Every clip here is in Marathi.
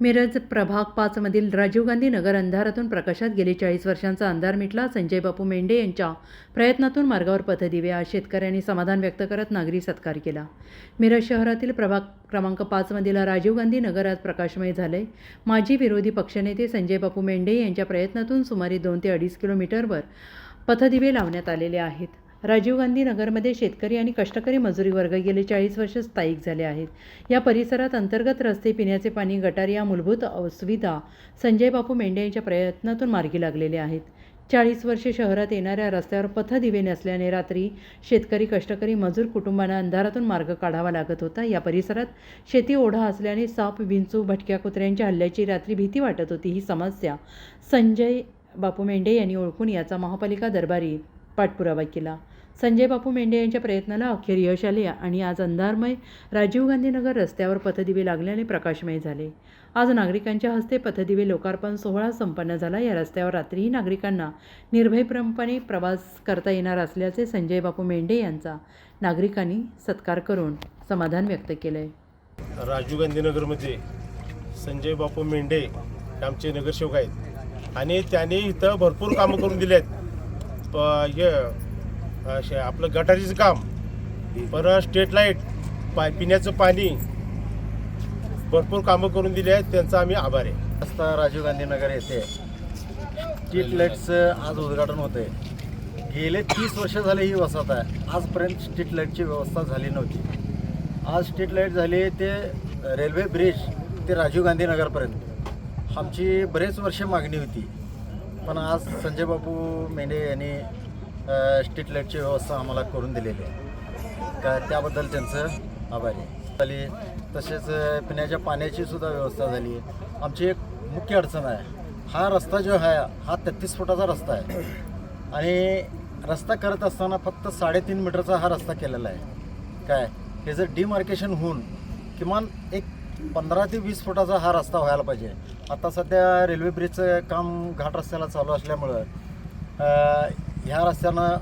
मिरज प्रभाग पाचमधील राजीव गांधी नगर अंधारातून प्रकाशात गेले चाळीस वर्षांचा अंधार मिटला. संजय बापू मेंढे यांच्या प्रयत्नातून मार्गावर पथदिवे आज शेतकऱ्यांनी समाधान व्यक्त करत नागरी सत्कार केला. मिरज शहरातील प्रभाग क्रमांक पाचमधील राजीव गांधी नगर आज प्रकाशमय झाले माजी विरोधी पक्षनेते संजय बापू मेंढे यांच्या प्रयत्नातून सुमारे दोन ते अडीच किलोमीटरवर पथदिवे लावण्यात आलेले आहेत. राजीव गांधी नगरमध्ये शेतकरी आणि कष्टकरी मजुरी वर्ग गेले चाळीस वर्ष स्थायिक झाले आहेत. या परिसरात अंतर्गत रस्ते पिण्याचे पाणी गटार या मूलभूत सुविधा संजय बापू मेंढे यांच्या प्रयत्नातून मार्गी लागलेल्या आहेत. चाळीस वर्षे शहरात येणाऱ्या रस्त्यावर पथदिवे नसल्याने रात्री शेतकरी कष्टकरी मजूर कुटुंबांना अंधारातून मार्ग काढावा लागत होता. या परिसरात शेती ओढा असल्याने साप विंचू भटक्या कुत्र्यांच्या हल्ल्याची रात्री भीती वाटत होती. ही समस्या संजय बापू मेंढे यांनी ओळखून याचा महापालिका दरबारी पाठपुरावा केला. संजय बापू मेंढे यांच्या प्रयत्नाला अखेर यश आले आणि आज अंधारमय राजीव गांधीनगर रस्त्यावर पथदिवे लागल्याने प्रकाशमय झाले. आज नागरिकांच्या हस्ते पथदिवे लोकार्पण सोहळा संपन्न झाला. या रस्त्यावर रात्रीही नागरिकांना निर्भयप्रमाणे प्रवास करता येणार असल्याचे संजय बापू मेंढे यांचा नागरिकांनी सत्कार करून समाधान व्यक्त केलं आहे राजीव गांधीनगरमध्ये संजय बापू मेंढे आमचे नगरसेवक आहेत आणि त्यांनी इथं भरपूर कामं करून दिले आहेत हे अशे आपलं गटारीचं काम. परत स्ट्रीट लाइट पा पिण्याचं पाणी. भरपूर कामं करून दिली आहेत. त्यांचा आम्ही आभार आहे. रस्ता राजीव गांधी नगर येथे स्ट्रीट लाईटचं आज उद्घाटन होते गेले तीस वर्ष झाले ही वसाहत आहे. आजपर्यंत स्ट्रीट लाईटची व्यवस्था झाली नव्हती. आज स्ट्रीट लाइट झाली ते रेल्वे ब्रिज ते राजीव गांधी नगरपर्यंत. आमची बरेच वर्ष मागणी होती. पण आज संजय बापू मेंढे यांनी स्ट्रीट लाईटची व्यवस्था आम्हाला करून दिलेली आहे. का त्याबद्दल त्यांचं आभारी झाली तसेच पिण्याच्या पाण्याची सुद्धा व्यवस्था झाली आमची एक मुख्य अडचण आहे. हा रस्ता जो आहे हा तेहतीस फुटाचा रस्ता आहे. आणि रस्ता करत असताना फक्त साडेतीन मीटरचा हा रस्ता केलेला आहे. काय? हे जर डिमार्केशन होऊन किमान एक पंधरा ते वीस फुटाचा हा रस्ता व्हायला पाहिजे. आता सध्या रेल्वे ब्रिजचं काम घाट रस्त्याला चालू असल्यामुळं ह्या रस्त्यानं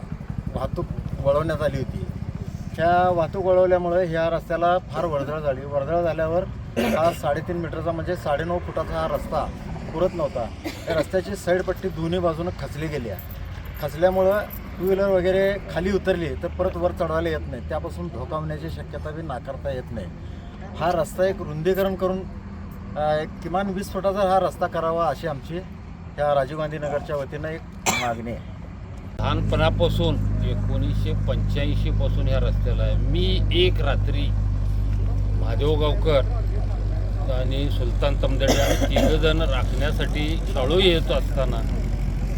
वाहतूक वळवण्यात आली होती. त्या वाहतूक वळवल्यामुळे ह्या रस्त्याला फार वर्दळ झाली. वर्दळ झाल्यावर हा साडेतीन मीटरचा म्हणजे साडेनऊ फुटाचा हा रस्ता पुरत नव्हता. त्या रस्त्याची साईडपट्टी दोन्ही बाजूनं खचली गेली आहे. खचल्यामुळं टू व्हीलर वगैरे खाली उतरली तर परत वर चढवायला येत नाही. त्यापासून धोका होण्याची शक्यता बी नाकारता येत नाही. हा रस्ता एक रुंदीकरण करून किमान वीस फुटाचा हा रस्ता करावा अशी आमची ह्या राजीव गांधी नगरच्या वतीनं एक मागणी आहे. लहानपणापासून एकोणीसशे पंच्याऐंशी पासून ह्या रस्त्याला आहे. मी एक रात्री महादेव गावकर आणि सुलतान तमदडे आणि तिघं जण राखण्यासाठी शाळू येत असताना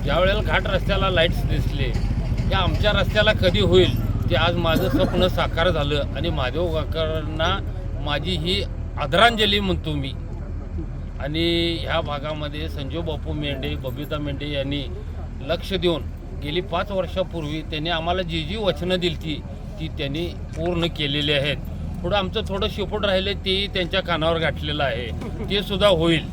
ज्या वेळेला घाट रस्त्याला लाईट्स दिसले की आमच्या रस्त्याला कधी होईल ते आज माझं स्वप्न साकार झालं आणि महादेव गावकरांना माझी ही आदरांजली म्हणतो मी. आणि ह्या भागामध्ये संजीव बापू मेंढे बबिता मेंढे यांनी लक्ष देऊन गेली पाच वर्षापूर्वी त्यांनी आम्हाला जी जी वचनं दिली ती ती त्यांनी पूर्ण केलेली आहेत. पुढं आमचं थोडं शेपूट राहिले तेही त्यांच्या कानावर गाठलेलं आहे. ते सुद्धा होईल.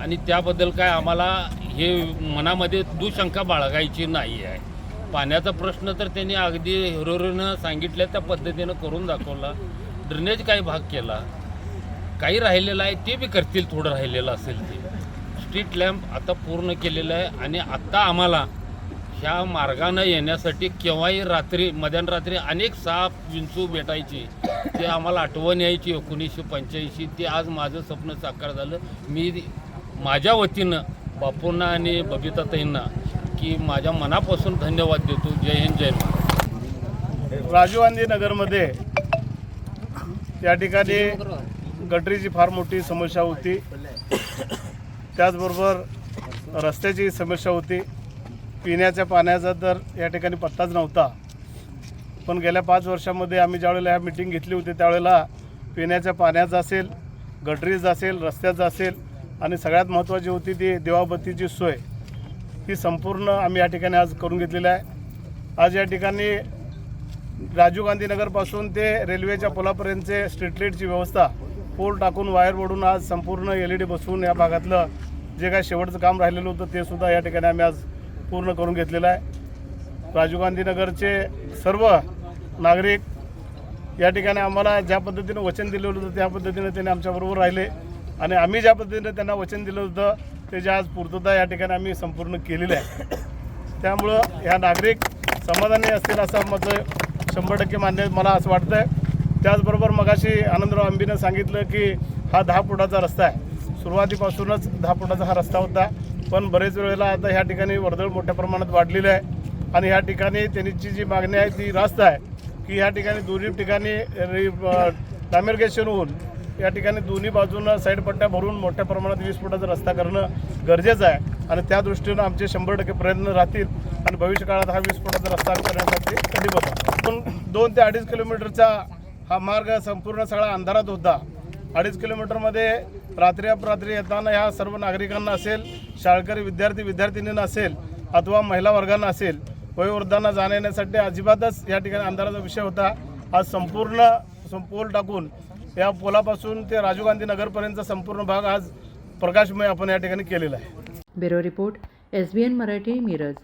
आणि त्याबद्दल काय आम्हाला हे मनामध्ये दुशंका बाळगायची नाही आहे. पाण्याचा प्रश्न तर त्यांनी अगदी हिरोरीनं सांगितल्या त्या पद्धतीनं करून दाखवला. ड्रेनेज काही भाग केला. काही राहिलेलं आहे ते बी करतील थोडं राहिलेलं असेल ते. स्ट्रीट लॅम्प आता पूर्ण केलेलं आहे आणि आत्ता आम्हाला ह्या मार्गानं येण्यासाठी केव्हाही रात्री मध्यानरात्री अनेक साप विंचू भेटायची ते आम्हाला आठवण यायची एकोणीसशे पंच्याऐंशी. ते आज माझं स्वप्न साकार झालं. मी माझ्या वतीनं बापूंना आणि बबिताताईंना की माझ्या मनापासून धन्यवाद देतो. जय हिंद जय महाराष्ट्र. राजीव गांधी नगरमध्ये या ठिकाणी गटरीची फार मोठी समस्या होती. त्याचबरोबर रस्त्याची समस्या होती. पिण्याच्या पाण्याचा तर या ठिकाणी पत्ताच नव्हता. पण गेल्या पाच वर्षामध्ये आम्ही ज्यावेळेला ह्या मिटिंग घेतली होती त्यावेळेला पिण्याच्या पाण्याचं असेल गटरीचं असेल रस्त्याचं असेल आणि सगळ्यात महत्त्वाची होती ती देवाबत्तीची सोय. ही संपूर्ण आम्ही या ठिकाणी आज करून घेतलेली आहे. आज या ठिकाणी राजीव गांधीनगरपासून ते रेल्वेच्या पुलापर्यंतचे स्ट्रीट लाईटची व्यवस्था पोल टाकून वायर ओढून आज संपूर्ण एल ई डी बसवून या भागातलं जे काही शेवटचं काम राहिलेलं होतं ते सुद्धा या ठिकाणी आम्ही आज पूर्ण करून घेतलेलं आहे. राजीव गांधीनगरचे सर्व नागरिक या ठिकाणी आम्हाला ज्या पद्धतीनं वचन दिलेलं होतं त्या पद्धतीनं त्यांनी आमच्याबरोबर राहिले. आणि आम्ही ज्या पद्धतीने त्यांना वचन दिलं होतं ते जे आज पूर्तता या ठिकाणी आम्ही संपूर्ण केलेलं आहे. त्यामुळं ह्या नागरिक समाधानी असतील असं माझं शंभर टक्के मान्य मला असं वाटतं आहे त्याचबरोबर मगाशी आनंदराव आंबीनं सांगितलं की हा दहा फुटाचा रस्ता आहे. सुरुवातीपासूनच दहा फुटाचा हा रस्ता होता. पण बरेच वेळेला आता ह्या ठिकाणी वर्दळ मोठ्या प्रमाणात वाढलेली आहे. आणि ह्या ठिकाणी त्यांची जी मागणी आहे ती रास्त आहे की ह्या ठिकाणी दोन्ही ठिकाणी डामेरगेशन होऊन या ठिकाणी दोन्ही बाजूनं साईड पट्ट्या भरून मोठ्या प्रमाणात वीस फुटाचा रस्ता करणं गरजेचं आहे. आणि त्या दृष्टीनं आमचे शंभर टक्के प्रयत्न राहतील आणि भविष्य काळात हा वीस फुटाचा रस्ता करण्यासाठी कटिबद्ध पण दोन ते अडीच किलोमीटरचा हा मार्ग संपूर्ण सगळा अंधारात होता. अडीच किलोमीटरमध्ये रात्री अपरात्री येताना ह्या सर्व नागरिकांना असेल शाळकरी विद्यार्थी विद्यार्थिनींना असेल अथवा महिला वर्गांना असेल वयोवृद्धांना जाण्यासाठी अजिबातच या ठिकाणी अंधाराचा विषय होता. आज संपूर्ण पोल टाकून या पोलापासून ते राजीव गांधी नगरपर्यंतचा संपूर्ण भाग आज प्रकाशमय आपण या ठिकाणी केलेला आहे. Bureau report S B N Marathi Miraj.